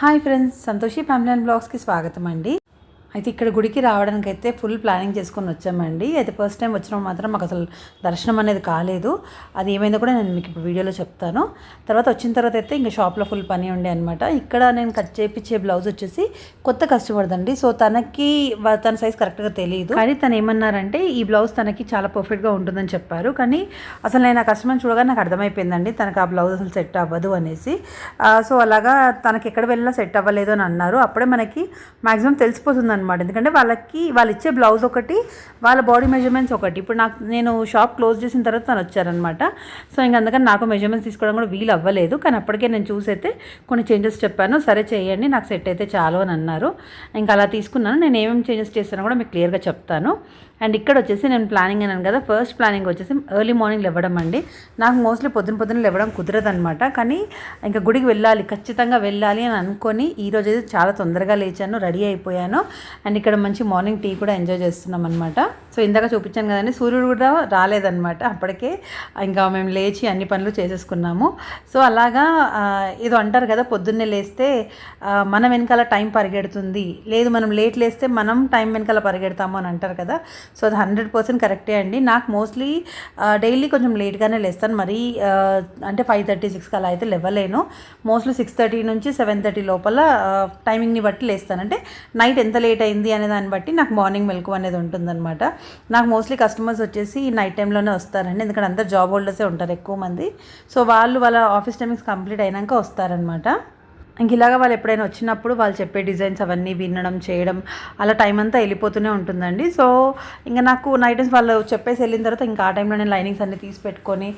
Hi friends Santoshi family and బ్లాగ్స్కి స్వాగతం అండి. అయితే ఇక్కడ గుడికి రావడానికి అయితే ఫుల్ ప్లానింగ్ చేసుకొని వచ్చామండి. అయితే ఫస్ట్ టైం వచ్చినప్పుడు మాత్రం మాకు అసలు దర్శనం అనేది కాలేదు. అది ఏమైందో కూడా నేను మీకు ఇప్పుడు వీడియోలో చెప్తాను. తర్వాత వచ్చిన తర్వాత అయితే ఇంకా షాప్లో ఫుల్ పని ఉండే అనమాట ఇక్కడ నేను కట్ చేయించే బ్లౌజ్ వచ్చేసి కొత్త కస్టమర్ సో తనకి తన సైజ్ కరెక్ట్గా తెలియదు కానీ తను ఏమన్నారంటే ఈ బ్లౌజ్ తనకి చాలా పర్ఫెక్ట్గా ఉంటుందని చెప్పారు. కానీ అసలు నేను ఆ కస్టమర్ చూడగానే నాకు అర్థమైపోయిందండి తనకు ఆ బ్లౌజ్ అసలు సెట్ అవ్వదు అనేసి. సో అలాగా తనకి ఎక్కడ వెళ్ళినా సెట్ అవ్వలేదు అని అన్నారు. అప్పుడే మనకి మ్యాక్సిమం తెలిసిపోతుంది అనమాట ఎందుకంటే వాళ్ళకి వాళ్ళు ఇచ్చే బ్లౌజ్ ఒకటి వాళ్ళ బాడీ మెజర్మెంట్స్ ఒకటి. ఇప్పుడు నాకు నేను షాప్ క్లోజ్ చేసిన తర్వాత తను వచ్చారనమాట సో ఇంక అందుకని నాకు మెజర్మెంట్స్ తీసుకోవడం కూడా వీలు అవ్వలేదు. కానీ అప్పటికే నేను చూసైతే కొన్ని చేంజెస్ చెప్పాను. సరే చేయండి నాకు సెట్ అయితే చాలు అని అన్నారు. ఇంకా అలా తీసుకున్నాను. నేను ఏమేమి చేంజెస్ చేస్తానో కూడా మీకు క్లియర్గా చెప్తాను. అండ్ ఇక్కడ వచ్చేసి నేను ప్లానింగ్ అన్నాను కదా ఫస్ట్ ప్లానింగ్ వచ్చేసి ఎర్లీ మార్నింగ్ లేవడం అండి. నాకు మోస్ట్లీ పొద్దున పొద్దున లేవడం కుదరదు అనమాట కానీ ఇంకా గుడికి వెళ్ళాలి ఖచ్చితంగా వెళ్ళాలి అని అనుకొని ఈరోజు అయితే చాలా తొందరగా లేచాను రెడీ అయిపోయాను. అండ్ ఇక్కడ మంచి మార్నింగ్ టీ కూడా ఎంజాయ్ చేస్తున్నాం అనమాట సో ఇందాక చూపించాను కదండి సూర్యుడు కూడా రాలేదనమాట అప్పటికే ఇంకా మేము లేచి అన్ని పనులు చేసేసుకున్నాము. సో అలాగా ఏదో అంటారు కదా పొద్దున్నే లేస్తే మనం వెనకాల టైం పరిగెడుతుంది. లేదు మనం లేట్ లేస్తే మనం టైం వెనకాల పరిగెడతాము అని అంటారు కదా. సో అది హండ్రెడ్ పర్సెంట్ కరెక్టే అండి. నాకు మోస్ట్లీ డైలీ కొంచెం లేట్గానే లేస్తాను. మరీ అంటే ఫైవ్ థర్టీ సిక్స్కి అలా అయితే లేవలేను. మోస్ట్లీ సిక్స్ థర్టీ నుంచి సెవెన్ థర్టీ లోపల టైమింగ్ని బట్టి లేస్తాను. అంటే నైట్ ఎంత లేట్ అయింది అనే దాన్ని బట్టి నాకు మార్నింగ్ మెలకు అనేది ఉంటుందన్నమాట. నాకు మోస్ట్లీ కస్టమర్స్ వచ్చేసి నైట్ టైంలోనే వస్తారండి. ఎందుకంటే అందరు జాబ్ హోల్డర్సే ఉంటారు ఎక్కువ మంది. సో వాళ్ళు వాళ్ళ ఆఫీస్ టైమింగ్స్ కంప్లీట్ అయినాక వస్తారనమాట ఇంక ఇలాగ వాళ్ళు ఎప్పుడైనా వచ్చినప్పుడు వాళ్ళు చెప్పే డిజైన్స్ అవన్నీ వినడం చేయడం అలా టైం అంతా వెళ్ళిపోతూనే ఉంటుందండి. సో ఇంకా నాకు నైట్ వాళ్ళు చెప్పేసి వెళ్ళిన తర్వాత ఇంకా ఆ టైంలో నేను లైనింగ్స్ అన్నీ తీసి పెట్టుకొని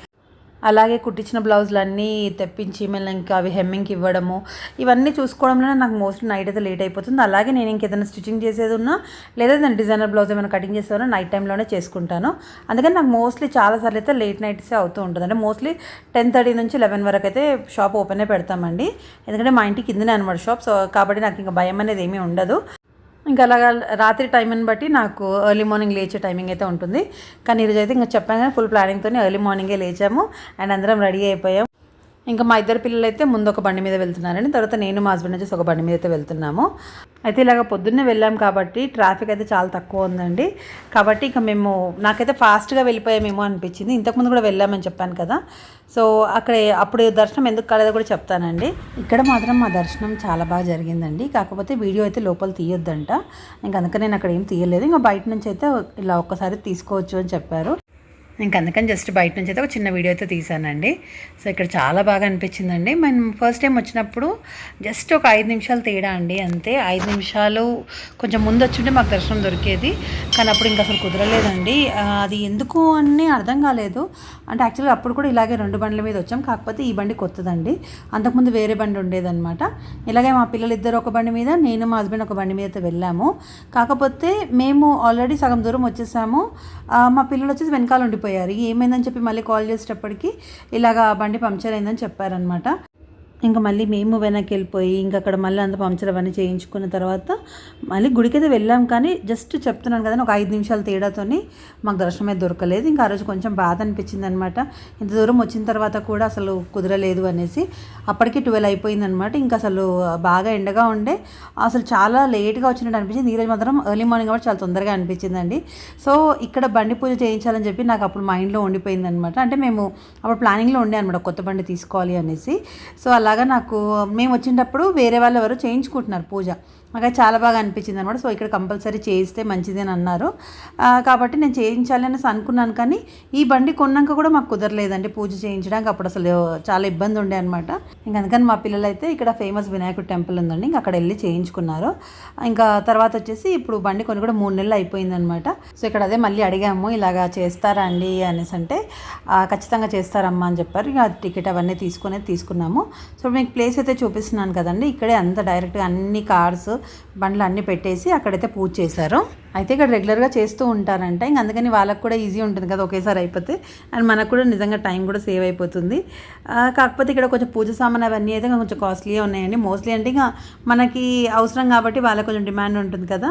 అలాగే కుట్టించిన బ్లౌజులన్నీ తెప్పించి మళ్ళీ ఇంకా అవి హెమ్మింగ్కి ఇవ్వడము ఇవన్నీ చూసుకోవడంలోనే నాకు మోస్ట్లీ నైట్ అయితే లేట్ అయిపోతుంది. అలాగే నేను ఇంకేదైనా స్టిచ్చింగ్ చేసేది ఉన్నా లేదా నేను డిజైనర్ బ్లౌజ్ ఏమైనా కటింగ్ చేసేదన్నా నైట్ టైంలోనే చేసుకుంటాను. అందుకని నాకు మోస్ట్లీ చాలాసార్లు అయితే లేట్ నైట్సే అవుతూ ఉంటుంది. అంటే మోస్ట్లీ టెన్ థర్టీ నుంచి లెవెన్ వరకు అయితే షాప్ ఓపెనే పెడతామండి. ఎందుకంటే మా ఇంటి కిందనే అనమాట షాప్ సో కాబట్టి నాకు ఇంకా భయం అనేది ఏమీ ఉండదు. ఇంకా అలాగా రాత్రి టైంని బట్టి నాకు ఎర్లీ మార్నింగ్ లేచే టైమింగ్ అయితే ఉంటుంది. కానీ ఈరోజు అయితే ఇంకా చెప్పాను కదా ఫుల్ ప్లానింగ్తో ఎర్లీ మార్నింగే లేచాము. అండ్ అందరం రెడీ అయిపోయాం. ఇంకా మా ఇద్దరు పిల్లలు అయితే ముందు ఒక బండి మీద వెళ్తున్నారని తర్వాత నేను మా హస్బెండ్ వచ్చేసి ఒక బండి మీద అయితే వెళ్తున్నాము. అయితే ఇలాగ పొద్దున్నే వెళ్ళాం కాబట్టి ట్రాఫిక్ అయితే చాలా తక్కువ ఉందండి. కాబట్టి ఇంకా మేము నాకైతే ఫాస్ట్గా వెళ్ళిపోయామేమో అనిపించింది. ఇంతకుముందు కూడా వెళ్ళామని చెప్పాను కదా. సో అక్కడ అప్పుడు దర్శనం ఎందుకు కాలేదో కూడా చెప్తానండి. ఇక్కడ మాత్రం మా దర్శనం చాలా బాగా జరిగిందండి. కాకపోతే వీడియో అయితే లోపల తీయొద్దంట. ఇంకా అందుకని నేను అక్కడ ఏం తీయలేదు. ఇంకా బయట నుంచి అయితే ఇలా ఒక్కసారి తీసుకోవచ్చు అని చెప్పారు. ఇంక అందుకని జస్ట్ బయట నుంచి అయితే ఒక చిన్న వీడియో అయితే తీసానండి. సో ఇక్కడ చాలా బాగా అనిపించిందండి. మనం ఫస్ట్ టైం వచ్చినప్పుడు జస్ట్ ఒక ఐదు నిమిషాలు తేడా అండి. అంతే ఐదు నిమిషాలు కొంచెం ముందు వచ్చింటే మాకు దర్శనం దొరికేది. కానీ అప్పుడు ఇంకా అసలు కుదరలేదండి. అది ఎందుకు అని అర్థం కాలేదు. అంటే యాక్చువల్గా అప్పుడు కూడా ఇలాగే రెండు బండ్ల మీద వచ్చాం. కాకపోతే ఈ బండి కొత్తదండి. అంతకుముందు వేరే బండి ఉండేదన్నమాట. ఇలాగే మా పిల్లలు ఇద్దరు ఒక బండి మీద నేను మా హస్బెండ్ ఒక బండి మీద అయితే వెళ్ళాము. కాకపోతే మేము ఆల్రెడీ సగం దూరం వచ్చేసాము. మా పిల్లలు వచ్చేసి వెనకాల ఉండిపోయారు. ఏమైందని చెప్పి మళ్ళీ కాల్ చేసేటప్పటికి ఇలాగా బండి పంక్చర్ అయిందని చెప్పారనమాట ఇంకా మళ్ళీ మేము వెనక్కి వెళ్ళిపోయి ఇంకా అక్కడ మళ్ళీ అంత పంచర్ అవన్నీ చేయించుకున్న తర్వాత మళ్ళీ గుడికి అయితే వెళ్ళాం కానీ జస్ట్ చెప్తున్నాను కదా ఒక ఐదు నిమిషాల తేడాతోని మాకు దర్శనం అయితే దొరకలేదు. ఇంకా ఆ రోజు కొంచెం బాధ అనిపించింది అనమాట ఇంత దూరం వచ్చిన తర్వాత కూడా అసలు కుదరలేదు అనేసి అప్పటికే ట్వెల్వ్ అయిపోయింది అనమాట ఇంకా అసలు బాగా ఎండగా ఉండే అసలు చాలా లేట్గా వచ్చినట్టు అనిపించింది. ఈరోజు మాత్రం ఎర్లీ మార్నింగ్ కాబట్టి చాలా తొందరగా అనిపించిందండి. సో ఇక్కడ బండి పూజ చేయించాలని చెప్పి నాకు అప్పుడు మైండ్లో ఉండిపోయింది అనమాట అంటే మేము అప్పుడు ప్లానింగ్లో ఉండే అనమాట కొత్త బండి తీసుకోవాలి అనేసి. సో అలా అలాగా నాకు మేము వచ్చినప్పుడు వేరే వాళ్ళు ఎవరు చేయించుకుంటున్నారు పూజ. నాకు చాలా బాగా అనిపించింది అనమాట సో ఇక్కడ కంపల్సరీ చేయిస్తే మంచిది అని అన్నారు. కాబట్టి నేను చేయించాలి అనేసి అనుకున్నాను కానీ ఈ బండి కొన్నాక కూడా మాకు కుదరలేదండి పూజ చేయించడానికి. అప్పుడు అసలు చాలా ఇబ్బంది ఉండే అనమాట ఇంకా అందుకని మా పిల్లలు అయితే ఇక్కడ ఫేమస్ వినాయకుడు టెంపుల్ ఉందండి. ఇంకా అక్కడ వెళ్ళి చేయించుకున్నారు. ఇంకా తర్వాత వచ్చేసి ఇప్పుడు బండి కొని కూడా మూడు నెలలు అయిపోయిందనమాట సో ఇక్కడ అదే మళ్ళీ అడిగాము ఇలాగా చేస్తారా అండి అనేసి అంటే ఖచ్చితంగా చేస్తారమ్మా అని చెప్పారు. ఇక టికెట్ అవన్నీ తీసుకునే తీసుకున్నాము. సో మీకు ప్లేస్ అయితే చూపిస్తున్నాను కదండి. ఇక్కడే అంత డైరెక్ట్గా అన్ని కార్స్ బండ్లు అన్నీ పెట్టేసి అక్కడైతే పూజ చేశారు. అయితే ఇక్కడ రెగ్యులర్గా చేస్తూ ఉంటారంట. ఇంక అందుకని వాళ్ళకి కూడా ఈజీ ఉంటుంది కదా ఒకేసారి అయిపోతే. అండ్ మనకు కూడా నిజంగా టైం కూడా సేవ్ అయిపోతుంది. కాకపోతే ఇక్కడ కొంచెం పూజ సామాన్ అవన్నీ అయితే కొంచెం కాస్ట్లీగా ఉన్నాయండి. మోస్ట్లీ అంటే ఇంకా మనకి అవసరం కాబట్టి వాళ్ళకి కొంచెం డిమాండ్ ఉంటుంది కదా.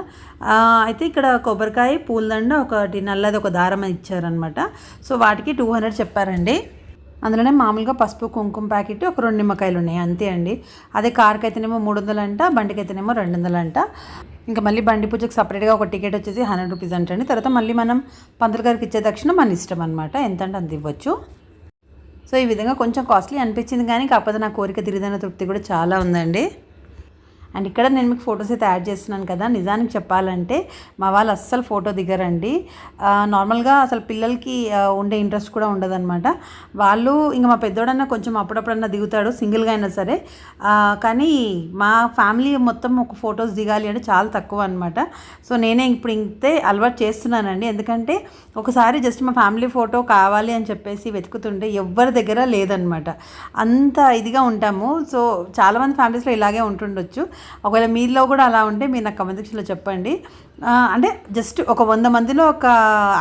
అయితే ఇక్కడ కొబ్బరికాయ పూలదండ ఒకటి నల్లది ఒక దారం ఇచ్చారనమాట సో వాటికి టూ హండ్రెడ్ చెప్పారండి. అందులోనే మామూలుగా పసుపు కుంకుమ ప్యాకెట్ ఒక రెండు నిమ్మకాయలు ఉన్నాయి. అంతే అండి. అదే కార్కి అయితేనేమో మూడు వందలు అంట బండికి అయితేనేమో రెండు వందలు అంట ఇంకా మళ్ళీ బండి పూజకి సపరేట్గా ఒక టికెట్ వచ్చేసి హండ్రెడ్ రూపీస్ అంటండి. తర్వాత మళ్ళీ మనం పంతులు గారికి ఇచ్చే దక్షిణ మన ఇష్టం అనమాట ఎంత అంటే అంత ఇవ్వచ్చు. సో ఈ విధంగా కొంచెం కాస్ట్లీ అనిపించింది కానీ కాకపోతే నా కోరిక తిరిగిన తృప్తి కూడా చాలా ఉందండి. అండ్ ఇక్కడ నేను మీకు ఫొటోస్ అయితే యాడ్ చేస్తున్నాను కదా. నిజానికి చెప్పాలంటే మా వాళ్ళు అస్సలు ఫోటో దిగరండి. నార్మల్గా అసలు పిల్లలకి ఉండే ఇంట్రెస్ట్ కూడా ఉండదన్నమాట. వాళ్ళు ఇంకా మా పెద్దోడన్నా కొంచెం అప్పుడప్పుడన్నా దిగుతాడు సింగిల్గా అయినా సరే. కానీ మా ఫ్యామిలీ మొత్తం ఒక ఫొటోస్ దిగాలి అంటే చాలా తక్కువ అనమాట సో నేనే ఇప్పుడు ఇంతే అలవాటు చేస్తున్నానండి. ఎందుకంటే ఒకసారి జస్ట్ మా ఫ్యామిలీ ఫోటో కావాలి అని చెప్పేసి వెతుకుతుంటే ఎవ్వరి దగ్గర లేదనమాట అంత ఇదిగా ఉంటాము. సో చాలామంది ఫ్యామిలీస్లో ఇలాగే ఉంటుండొచ్చు. ఒకవేళ మీలో కూడా అలా ఉంటే మీరు నాకు కమెంట్ సెక్షన్లో చెప్పండి. అంటే జస్ట్ ఒక వంద మందిలో ఒక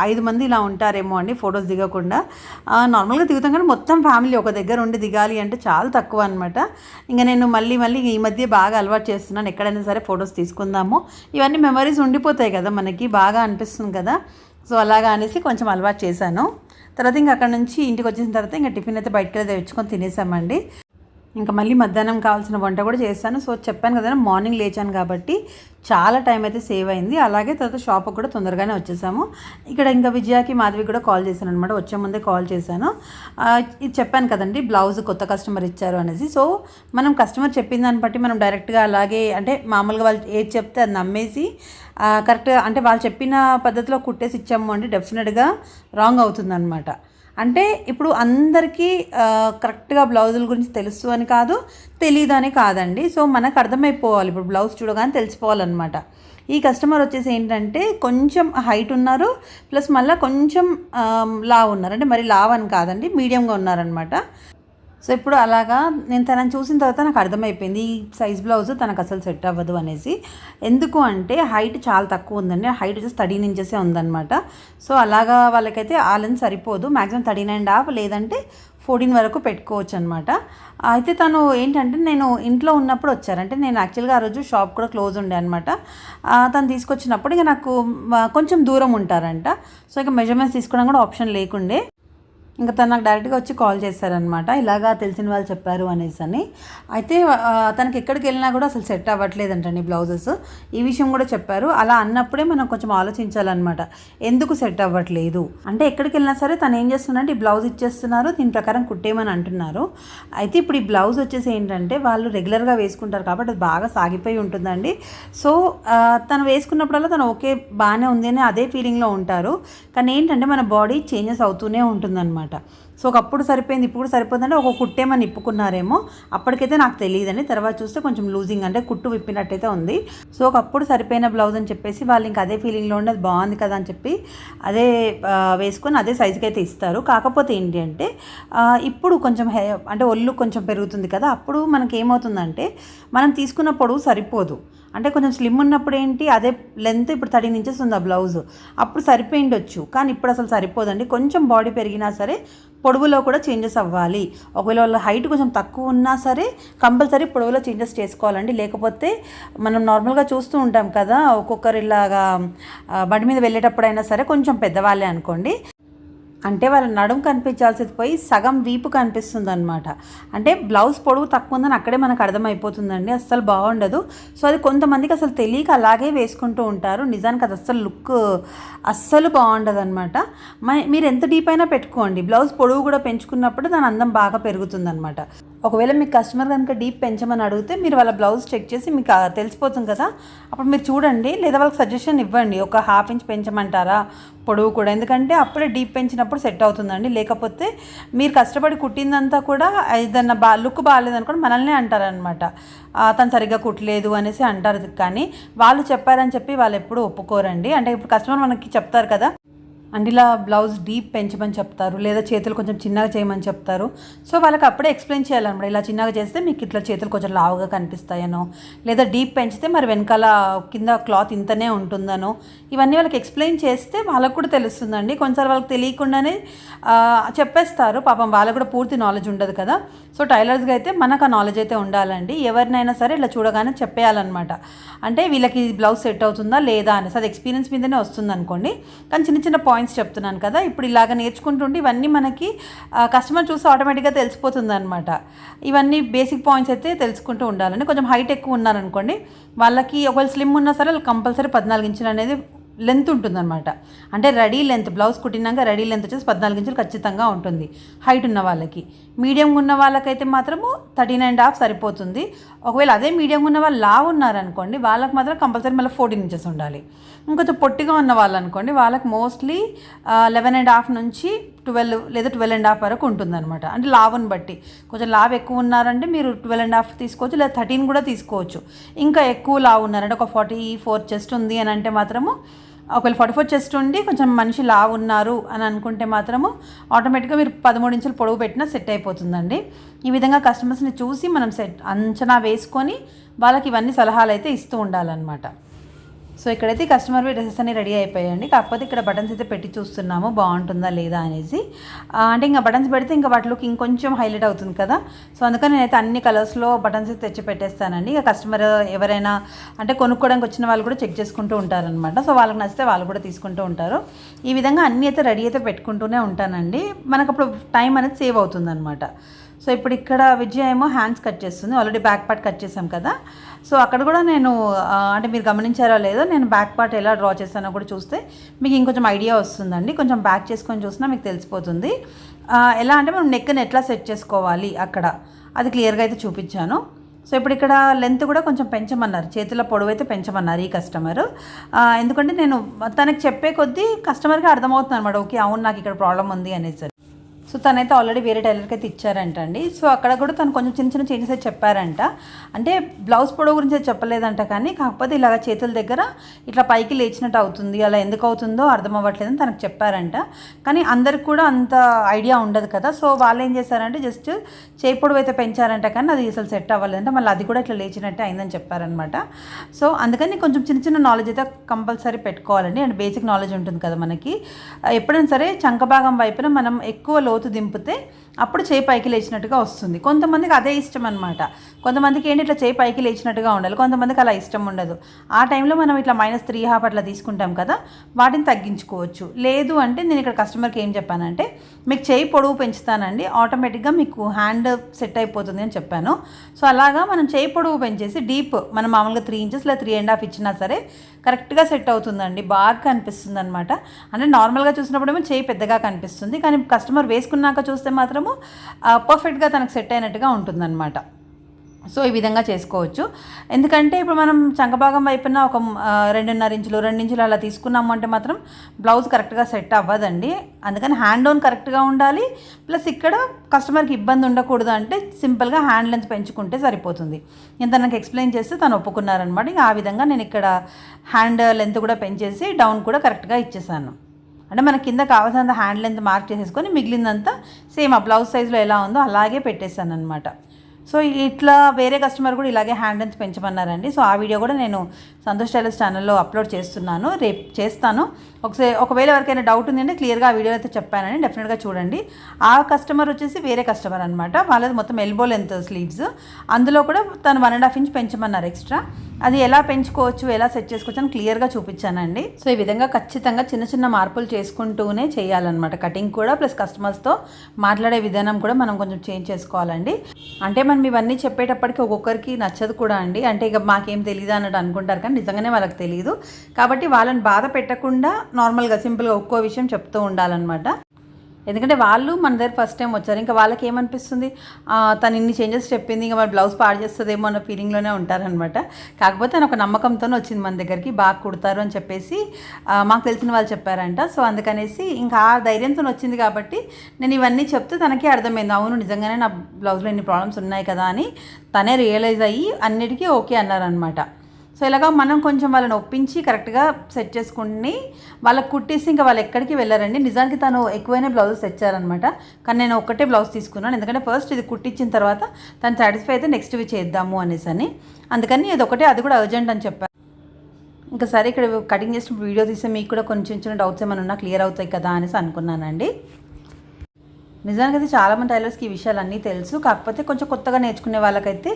ఐదు మంది ఇలా ఉంటారేమో అండి ఫొటోస్ దిగకుండా. నార్మల్గా దిగుతాం కానీ మొత్తం ఫ్యామిలీ ఒక దగ్గర ఉండి దిగాలి అంటే చాలా తక్కువ అనమాట ఇంకా నేను మళ్ళీ మళ్ళీ ఈ మధ్య బాగా అలవాటు చేస్తున్నాను. ఎక్కడైనా సరే ఫొటోస్ తీసుకుందాము. ఇవన్నీ మెమరీస్ ఉండిపోతాయి కదా మనకి బాగా అనిపిస్తుంది కదా. సో అలాగా అనేసి కొంచెం అలవాటు చేశాను. తర్వాత ఇంకా అక్కడ నుంచి ఇంటికి వచ్చిన తర్వాత ఇంకా టిఫిన్ అయితే బయటకు వెళ్ళి తెచ్చుకొని తినేసామండి. ఇంకా మళ్ళీ మధ్యాహ్నం కావాల్సిన వంట కూడా చేశాను. సో చెప్పాను కదా మార్నింగ్ లేచాను కాబట్టి చాలా టైం అయితే సేవ్ అయింది. అలాగే తర్వాత షాప్కి కూడా తొందరగానే వచ్చేసాము. ఇక్కడ ఇంకా విజయాకి మాధవి కూడా కాల్ చేశాను అనమాట వచ్చే ముందే కాల్ చేశాను. ఇది చెప్పాను కదండి బ్లౌజ్ కొత్త కస్టమర్ ఇచ్చారు అనేసి. సో మనం కస్టమర్ చెప్పిన దాన్ని బట్టి మనం డైరెక్ట్గా అలాగే అంటే మామూలుగా వాళ్ళు ఏది చెప్తే అది నమ్మేసి కరెక్ట్గా అంటే వాళ్ళు చెప్పిన పద్ధతిలో కుట్టేసి ఇచ్చాము అంటే డెఫినెట్గా రాంగ్ అవుతుందన్నమాట. అంటే ఇప్పుడు అందరికీ కరెక్ట్గా బ్లౌజుల గురించి తెలుసు అని కాదు తెలియదు అని కాదండి. సో మనకు అర్థమైపోవాలి. ఇప్పుడు బ్లౌజ్ చూడగానే తెలిసిపోవాలన్నమాట. ఈ కస్టమర్ వచ్చేసి ఏంటంటే కొంచెం హైట్ ఉన్నారు ప్లస్ మళ్ళీ కొంచెం లావ్ ఉన్నారు అంటే మరి లావ్ అని కాదండి మీడియంగా ఉన్నారనమాట సో ఇప్పుడు అలాగా నేను తనని చూసిన తర్వాత నాకు అర్థమైపోయింది ఈ సైజ్ బ్లౌజ్ తనకు అసలు సెట్ అవ్వదు అనేసి. ఎందుకు అంటే హైట్ చాలా తక్కువ ఉందండి. హైట్ వచ్చేసి థర్టీన్ ఇంచెసే ఉందన్నమాట. సో అలాగా వాళ్ళకైతే వాళ్ళని సరిపోదు. మ్యాక్సిమం థర్టీన్ అండ్ హాఫ్ లేదంటే ఫోర్టీన్ వరకు పెట్టుకోవచ్చు అనమాట అయితే తను ఏంటంటే నేను ఇంట్లో ఉన్నప్పుడు వచ్చారంటే నేను యాక్చువల్గా ఆ రోజు షాప్ కూడా క్లోజ్ ఉండే అనమాట తను తీసుకొచ్చినప్పుడు ఇక నాకు కొంచెం దూరం ఉంటారంట. సో ఇక మెజర్మెంట్స్ తీసుకోవడం కూడా ఆప్షన్ లేకుండే. ఇంకా తను నాకు డైరెక్ట్గా వచ్చి కాల్ చేశారనమాట ఇలాగా తెలిసిన వాళ్ళు చెప్పారు అనేసి అని. అయితే తనకి ఎక్కడికి వెళ్ళినా కూడా అసలు సెట్ అవ్వట్లేదంటండి బ్లౌజెస్. ఈ విషయం కూడా చెప్పారు. అలా అన్నప్పుడే మనం కొంచెం ఆలోచించాలన్నమాట. ఎందుకు సెట్ అవ్వట్లేదు? అంటే ఎక్కడికి వెళ్ళినా సరే తను ఏం చేస్తున్నారంటే ఈ బ్లౌజ్ ఇచ్చేస్తున్నారు దీని ప్రకారం కుట్టేయమని అంటున్నారు. అయితే ఇప్పుడు ఈ బ్లౌజ్ వచ్చేసి ఏంటంటే వాళ్ళు రెగ్యులర్గా వేసుకుంటారు కాబట్టి అది బాగా సాగిపోయి ఉంటుందండి. సో తను వేసుకున్నప్పుడల్లా తను ఓకే బాగానే ఉంది అని అదే ఫీలింగ్లో ఉంటారు. కానీ ఏంటంటే మన బాడీ చేంజెస్ అవుతూనే ఉంటుందన్నమాట. సో ఒకప్పుడు సరిపోయింది ఇప్పుడు సరిపోతుందంటే ఒక కుట్టేమని ఇప్పుకున్నారేమో అప్పటికైతే నాకు తెలియదండి. తర్వాత చూస్తే కొంచెం లూజింగ్ అంటే కుట్టు విప్పినట్టయితే ఉంది. సో ఒకప్పుడు సరిపోయిన బ్లౌజ్ అని చెప్పేసి వాళ్ళు ఇంకా అదే ఫీలింగ్లో ఉండి అది బాగుంది కదా అని చెప్పి అదే వేసుకొని అదే సైజుకి అయితే ఇస్తారు. కాకపోతే ఏంటి అంటే ఇప్పుడు కొంచెం హె అంటే ఒళ్ళు కొంచెం పెరుగుతుంది కదా అప్పుడు మనకి ఏమవుతుందంటే మనం తీసుకున్న పొడవు సరిపోదు. అంటే కొంచెం స్లిమ్ ఉన్నప్పుడు ఏంటి అదే లెంత్ ఇప్పుడు థర్టీన్ ఇంచెస్ ఉంది ఆ బ్లౌజ్ అప్పుడు సరిపోయిండొచ్చు. కానీ ఇప్పుడు అసలు సరిపోదండి. కొంచెం బాడీ పెరిగినా సరే పొడవులో కూడా చేంజెస్ అవ్వాలి. ఒకవేళ వాళ్ళ హైట్ కొంచెం తక్కువ ఉన్నా సరే కంపల్సరీ పొడవులో చేంజెస్ చేసుకోవాలండి. లేకపోతే మనం నార్మల్గా చూస్తూ ఉంటాం కదా ఒక్కొక్కరు ఇలాగా బండి మీద వెళ్ళేటప్పుడైనా సరే కొంచెం పెద్దవాళ్ళే అనుకోండి. అంటే వాళ్ళ నడుము కనిపించాల్సింది పోయి సగం వీపు కనిపిస్తుంది అనమాట అంటే బ్లౌజ్ పొడవు తక్కువ ఉందని అక్కడే మనకు అర్థమైపోతుందండి అస్సలు బాగుండదు. సో అది కొంతమందికి అసలు తెలియక అలాగే వేసుకుంటూ ఉంటారు. నిజానికి అది అస్సలు లుక్ అస్సలు బాగుండదు అనమాట మీరు ఎంత డీప్ అయినా పెట్టుకోండి. బ్లౌజ్ పొడవు కూడా పెంచుకున్నప్పుడు దాని అందం బాగా పెరుగుతుంది ఒకవేళ మీకు కస్టమర్ కనుక డీప్ పెంచమని అడిగితే మీరు వాళ్ళ బ్లౌజ్ చెక్ చేసి మీకు తెలిసిపోతుంది కదా. అప్పుడు మీరు చూడండి లేదా వాళ్ళకి సజెషన్ ఇవ్వండి. ఒక హాఫ్ ఇంచ్ పెంచమంటారా? పొడవు కూడా. ఎందుకంటే అప్పుడే డీప్ పెంచినప్పుడు సెట్ అవుతుందండి. లేకపోతే మీరు కష్టపడి కుట్టిందంతా కూడా ఏదన్నా బా లుక్ బాగాలేదనుకోండి మనల్నే అంటారనమాట తను సరిగ్గా కుట్టలేదు అనేసి అంటారు. కానీ వాళ్ళు చెప్పారని చెప్పి వాళ్ళు ఎప్పుడు ఒప్పుకోరండి. అంటే ఇప్పుడు కస్టమర్ మనకి చెప్తారు కదా అండ్ ఇలా బ్లౌజ్ డీప్ పెంచమని చెప్తారు లేదా చేతులు కొంచెం చిన్నగా చేయమని చెప్తారు. సో వాళ్ళకి అప్పుడే ఎక్స్ప్లెయిన్ చేయాలన్నమాట ఇలా చిన్నగా చేస్తే మీకు ఇట్లా చేతులు కొంచెం లావుగా కనిపిస్తాయనో లేదా డీప్ పెంచితే మరి వెనకాల కింద క్లాత్ ఇంతనే ఉంటుందనో ఇవన్నీ వాళ్ళకి ఎక్స్ప్లెయిన్ చేస్తే వాళ్ళకు కూడా తెలుస్తుందండి. కొన్నిసార్లు వాళ్ళకి తెలియకుండానే చెప్పేస్తారు. పాపం వాళ్ళకు కూడా పూర్తి నాలెడ్జ్ ఉండదు కదా. సో టైలర్స్గా అయితే మనకు ఆ నాలెడ్జ్ అయితే ఉండాలండి. ఎవరినైనా సరే ఇట్లా చూడగానే చెప్పేయాలన్నమాట. అంటే వీళ్ళకి బ్లౌజ్ సెట్ అవుతుందా లేదా అనేసి అది ఎక్స్పీరియన్స్ మీదనే వస్తుంది అనుకోండి కానీ చిన్న చిన్న పాయింట్స్ పాయింట్స్ చెప్తున్నాను కదా. ఇప్పుడు ఇలాగ నేర్చుకుంటుంటే ఇవన్నీ మనకి కస్టమర్ చూసి ఆటోమేటిక్గా తెలిసిపోతుంది అనమాట ఇవన్నీ బేసిక్ పాయింట్స్ అయితే తెలుసుకుంటూ ఉండాలని. కొంచెం హైట్ ఎక్కువ ఉన్నారనుకోండి వాళ్ళకి ఒకవేళ స్లిమ్ ఉన్నా సరే వాళ్ళు కంపల్సరీ పద్నాలుగు ఇంచులు అనేది లెంత్ ఉంటుందన్నమాట. అంటే రెడీ లెంత్ బ్లౌజ్ కుట్టినాక రెడీ లెంత్ వచ్చేసి పద్నాలుగు ఇంచులు ఖచ్చితంగా ఉంటుంది. హైట్ ఉన్న వాళ్ళకి. మీడియం ఉన్న వాళ్ళకైతే మాత్రము థర్టీన్ అండ్ హాఫ్ సరిపోతుంది. ఒకవేళ అదే మీడియం ఉన్న వాళ్ళు లావు ఉన్నారనుకోండి వాళ్ళకి మాత్రం కంపల్సరీ మళ్ళీ ఫోర్టీన్ ఇంచెస్ ఉండాలి. ఇంకొంచెం పొట్టిగా ఉన్న వాళ్ళు అనుకోండి వాళ్ళకి మోస్ట్లీ లెవెన్ అండ్ హాఫ్ నుంచి ట్వెల్వ్ లేదా ట్వెల్వ్ అండ్ హాఫ్ వరకు ఉంటుందన్నమాట. అంటే లావుని బట్టి. కొంచెం లావు ఎక్కువ ఉన్నారంటే మీరు ట్వెల్వ్ అండ్ హాఫ్ తీసుకోవచ్చు లేదా థర్టీన్ కూడా తీసుకోవచ్చు. ఇంకా ఎక్కువ లావు ఉన్నారంటే ఒక ఫార్టీ ఫోర్ చెస్ట్ ఉంది అని అంటే మాత్రము ఒకవేళ ఫార్టీ ఫోర్ చెస్ట్ ఉండి కొంచెం మనిషి లావు ఉన్నారు అని అనుకుంటే మాత్రము ఆటోమేటిక్గా మీరు పదమూడు ఇంచులు పొడవు పెట్టినా సెట్ అయిపోతుందండి. ఈ విధంగా కస్టమర్స్ని చూసి మనం సెట్ అంచనా వేసుకొని వాళ్ళకి ఇవన్నీ సలహాలు అయితే ఇస్తూ ఉండాలన్నమాట. సో ఇక్కడైతే కస్టమర్ డ్రెస్సెస్ అన్ని రెడీ అయిపోయాయండి. కాకపోతే ఇక్కడ బటన్స్ అయితే పెట్టి చూస్తున్నాము బాగుంటుందా లేదా అనేసి. అంటే ఇంకా బటన్స్ పెడితే ఇంకా వాటిలోకి ఇంకొంచెం హైలైట్ అవుతుంది కదా. సో అందుకని నేనైతే అన్ని కలర్స్లో బటన్స్ అయితే తెచ్చి పెట్టేస్తానండి. ఇక కస్టమర్ ఎవరైనా అంటే కొనుక్కోవడానికి వచ్చిన వాళ్ళు కూడా చెక్ చేసుకుంటూ ఉంటారనమాట సో వాళ్ళకి నచ్చితే వాళ్ళు కూడా తీసుకుంటూ ఉంటారు. ఈ విధంగా అన్నీ అయితే రెడీ అయితే పెట్టుకుంటూనే ఉంటానండి. మనకు అప్పుడు టైం అనేది సేవ్ అవుతుంది సో ఇప్పుడు ఇక్కడ విజయ ఏమో హ్యాండ్స్ కట్ చేస్తుంది. ఆల్రెడీ బ్యాక్ పార్ట్ కట్ చేసాం కదా. సో అక్కడ కూడా నేను అంటే మీరు గమనించారో లేదో నేను బ్యాక్ పార్ట్ ఎలా డ్రా చేస్తానో కూడా చూస్తే మీకు ఇంకొంచెం ఐడియా వస్తుందండి. కొంచెం బ్యాక్ చేసుకొని చూసినా మీకు తెలిసిపోతుంది. ఎలా అంటే మనం నెక్ని ఎట్లా సెట్ చేసుకోవాలి అక్కడ? అది క్లియర్గా అయితే చూపించాను. సో ఇప్పుడు ఇక్కడ లెంత్ కూడా కొంచెం పెంచమన్నారు. చేతుల పొడవు అయితే పెంచమన్నారు ఈ కస్టమర్. ఎందుకంటే నేను తనకి చెప్పే కొద్దీ కస్టమర్కి అర్థమవుతుంది అనమాట ఓకే అవును నాకు ఇక్కడ ప్రాబ్లం ఉంది అనేసి. సో తనైతే ఆల్రెడీ వేరే టైలర్కి అయితే ఇచ్చారంట అండి సో అక్కడ కూడా తను కొంచెం చిన్న చిన్న చేంజెస్ అయితే చెప్పారంట. అంటే బ్లౌజ్ పొడవు గురించి చెప్పలేదంట కానీ కాకపోతే ఇలాగ చేతుల దగ్గర ఇట్లా పైకి లేచినట్టు అవుతుంది అలా ఎందుకు అవుతుందో అర్థం అవ్వట్లేదని తనకు చెప్పారంట. కానీ అందరికి కూడా అంత ఐడియా ఉండదు కదా. సో వాళ్ళు ఏం చేశారంటే జస్ట్ చేయి పొడవు అయితే పెంచారంట కానీ అది అసలు సెట్ అవ్వలేదంటే. మళ్ళీ అది కూడా ఇట్లా లేచినట్టే అయిందని చెప్పారనమాట సో అందుకని కొంచెం చిన్న చిన్న నాలెడ్జ్ అయితే కంపల్సరీ పెట్టుకోవాలండి. అండ్ బేసిక్ నాలెడ్జ్ ఉంటుంది కదా మనకి. ఎప్పుడైనా సరే చంక భాగం వైపున మనం ఎక్కువ లో లోతు దింపితే అప్పుడు చేయి పైకి లేచినట్టుగా వస్తుంది. కొంతమందికి అదే ఇష్టం అనమాట కొంతమందికి ఏంటి ఇట్లా చేయి పైకి లేచినట్టుగా ఉండాలి. కొంతమందికి అలా ఇష్టం ఉండదు. ఆ టైంలో మనం ఇట్లా మైనస్ త్రీ హాఫ్ అట్లా తీసుకుంటాం కదా వాటిని తగ్గించుకోవచ్చు. లేదు అంటే నేను ఇక్కడ కస్టమర్కి ఏం చెప్పానంటే మీకు చేయి పొడవు పెంచుతానండి ఆటోమేటిక్గా మీకు హ్యాండ్ సెట్ అయిపోతుంది అని చెప్పాను. సో అలాగా మనం చేయి పొడవు పెంచేసి డీప్ మనం మామూలుగా త్రీ ఇంచెస్ లేదా త్రీ అండ్ హాఫ్ ఇచ్చినా సరే కరెక్ట్గా సెట్ అవుతుందండి. బాగా కనిపిస్తుంది అనమాట అంటే నార్మల్గా చూసినప్పుడేమో చేయి పెద్దగా కనిపిస్తుంది. కానీ కస్టమర్ వేసుకున్నాక చూస్తే మాత్రము పర్ఫెక్ట్గా తనకు సెట్ అయినట్టుగా ఉంటుందన్నమాట. సో ఈ విధంగా చేసుకోవచ్చు. ఎందుకంటే ఇప్పుడు మనం చంకభాగం వైపున ఒక రెండున్నర ఇంచులు రెండు ఇంచులు అలా తీసుకున్నాము అంటే మాత్రం బ్లౌజ్ కరెక్ట్గా సెట్ అవ్వదండి. అందుకని హ్యాండ్ ఓన్ కరెక్ట్గా ఉండాలి. ప్లస్ ఇక్కడ కస్టమర్కి ఇబ్బంది ఉండకూడదు అంటే సింపుల్గా హ్యాండ్ లెంత్ పెంచుకుంటే సరిపోతుంది. ఇంత నాకు ఎక్స్ప్లెయిన్ చేస్తే తను ఒప్పుకున్నారనమాట ఇంకా ఆ విధంగా నేను ఇక్కడ హ్యాండ్ లెంత్ కూడా పెంచేసి డౌన్ కూడా కరెక్ట్గా ఇచ్చేసాను. అంటే మన కింద కావాల్సినంత హ్యాండ్ లెంత్ మార్క్ చేసేసుకొని మిగిలిందంతా సేమ్ ఆ బ్లౌజ్ సైజులో ఎలా ఉందో అలాగే పెట్టేశాను అనమాట సో ఇట్లా వేరే కస్టమర్ కూడా ఇలాగే హ్యాండ్ లెంత్ పెంచమన్నారండి. సో ఆ వీడియో కూడా నేను సంతోష్ టైలర్స్ ఛానల్లో అప్లోడ్ చేస్తున్నాను. రేపు చేస్తాను. ఒకసారి ఒకవేళ ఎవరికైనా డౌట్ ఉందంటే క్లియర్గా ఆ వీడియో అయితే చెప్పానని డెఫినెట్గా చూడండి. ఆ కస్టమర్ వచ్చేసి వేరే కస్టమర్ అనమాట వాళ్ళది మొత్తం ఎల్బో లెంత్ స్లీవ్స్ అందులో కూడా తను వన్ అండ్ హాఫ్ ఇంచ్ పెంచమన్నారు ఎక్స్ట్రా అది ఎలా పెంచుకోవచ్చు ఎలా సెట్ చేసుకోవచ్చు అని క్లియర్గా చూపించానండి. సో ఈ విధంగా ఖచ్చితంగా చిన్న చిన్న మార్పులు చేసుకుంటూనే చేయాలన్నమాట. కటింగ్ కూడా ప్లస్ కస్టమర్స్తో మాట్లాడే విధానం కూడా మనం కొంచెం చేంజ్ చేసుకోవాలండి. అంటే మనం ఇవన్నీ చెప్పేటప్పటికి ఒక్కొక్కరికి నచ్చదు కూడా అండి. అంటే ఇక మాకేం తెలియదు అన్నట్టు అనుకుంటారు కానీ నిజంగానే వాళ్ళకి తెలియదు కాబట్టి వాళ్ళని బాధ పెట్టకుండా నార్మల్గా సింపుల్గా ఒక్కో విషయం చెప్తూ ఉండాలన్నమాట. ఎందుకంటే వాళ్ళు మన దగ్గర ఫస్ట్ టైం వచ్చారు. ఇంకా వాళ్ళకి ఏమనిపిస్తుంది? తను ఇన్ని చేంజెస్ చెప్పింది ఇంకా మన బ్లౌజ్ పాడు చేస్తుందేమో అన్న ఫీలింగ్లోనే ఉంటారనమాట కాకపోతే తను ఒక నమ్మకంతో వచ్చింది మన దగ్గరికి బాగా కుడతారు అని చెప్పేసి మాకు తెలిసిన వాళ్ళు చెప్పారంట. సో అందుకనేసి ఇంకా ఆ ధైర్యంతో వచ్చింది కాబట్టి నేను ఇవన్నీ చెప్తే తనకి అర్థమైంది. అవును నిజంగానే నా బ్లౌజ్లో ఇన్ని ప్రాబ్లమ్స్ ఉన్నాయి కదా అని తనే రియలైజ్ అయ్యి అన్నిటికీ ఓకే అన్నారనమాట సో ఇలాగా మనం కొంచెం వాళ్ళని ఒప్పించి కరెక్ట్గా సెట్ చేసుకుని వాళ్ళకి కుట్టేసి ఇంకా వాళ్ళు ఎక్కడికి వెళ్ళారండి. నిజానికి తను ఎక్కువైనా బ్లౌజెస్ తెచ్చారనమాట కానీ నేను ఒక్కటే బ్లౌజ్ తీసుకున్నాను. ఎందుకంటే ఫస్ట్ ఇది కుట్టించిన తర్వాత తను సాటిస్ఫై అయితే నెక్స్ట్ ఇవి చేద్దాము అనేసి అని అందుకని ఇది ఒకటే అది కూడా అర్జెంట్ అని చెప్పాను ఇంకా సరే ఇక్కడ కటింగ్ చేసిన వీడియో తీస్తే మీకు కూడా కొంచెం చిన్న డౌట్స్ ఏమైనా ఉన్నా క్లియర్ అవుతాయి కదా అనేసి అనుకున్నానండి. నిజానికి అయితే చాలామంది టైలర్స్కి ఈ విషయాలు అన్నీ తెలుసు. కాకపోతే కొంచెం కొత్తగా నేర్చుకునే వాళ్ళకైతే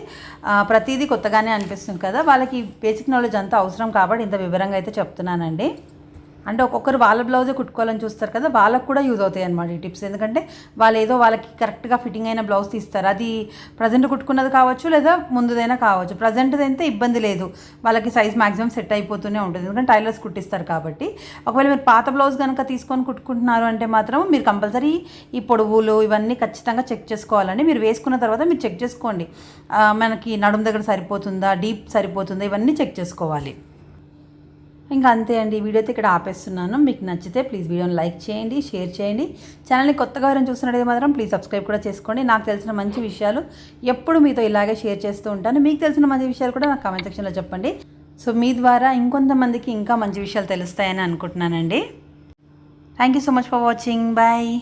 ప్రతిదీ కొత్తగానే అనిపిస్తుంది కదా. వాళ్ళకి బేసిక్ నాలెడ్జ్ అంతా అవసరం కాబట్టి ఇంత వివరంగా అయితే చెప్తున్నానండి. అంటే ఒక్కొక్కరు వాళ్ళ బ్లౌజే కుట్టుకోవాలని చూస్తారు కదా వాళ్ళకు కూడా యూజ్ అవుతాయి అనమాట ఈ టిప్స్ ఎందుకంటే వాళ్ళు ఏదో వాళ్ళకి కరెక్ట్గా ఫిట్టింగ్ అయిన బ్లౌజ్ తీస్తారు. అది ప్రజెంట్ కుట్టుకున్నది కావచ్చు లేదా ముందుదైనా కావచ్చు. ప్రజెంట్ది అయితే ఇబ్బంది లేదు. వాళ్ళకి సైజ్ మాక్సిమం సెట్ అయిపోతూనే ఉంటుంది. ఎందుకంటే టైలర్స్ కుట్టిస్తారు కాబట్టి. ఒకవేళ మీరు పాత బ్లౌజ్ కనుక తీసుకొని కుట్టుకుంటున్నారు అంటే మాత్రం మీరు కంపల్సరీ ఈ పొడవులు ఇవన్నీ ఖచ్చితంగా చెక్ చేసుకోవాలండి. మీరు వేసుకున్న తర్వాత మీరు చెక్ చేసుకోండి. మనకి నడుము దగ్గర సరిపోతుందా డీప్ సరిపోతుందా ఇవన్నీ చెక్ చేసుకోవాలి. ఇంకా అంతే అండి వీడియో అయితే ఇక్కడ ఆపేస్తున్నాను. మీకు నచ్చితే ప్లీజ్ వీడియోని లైక్ చేయండి షేర్ చేయండి. ఛానల్ని కొత్తగా ఎవరైనా చూస్తున్నట్టు మాత్రం ప్లీజ్ సబ్స్క్రైబ్ కూడా చేసుకోండి. నాకు తెలిసిన మంచి విషయాలు ఎప్పుడు మీతో ఇలాగే షేర్ చేస్తూ ఉంటాను. మీకు తెలిసిన మంచి విషయాలు కూడా నాకు కామెంట్ సెక్షన్లో చెప్పండి. సో మీ ద్వారా ఇంకొంతమందికి ఇంకా మంచి విషయాలు తెలుస్తాయని అనుకుంటున్నానండి. Thank you so much for watching bye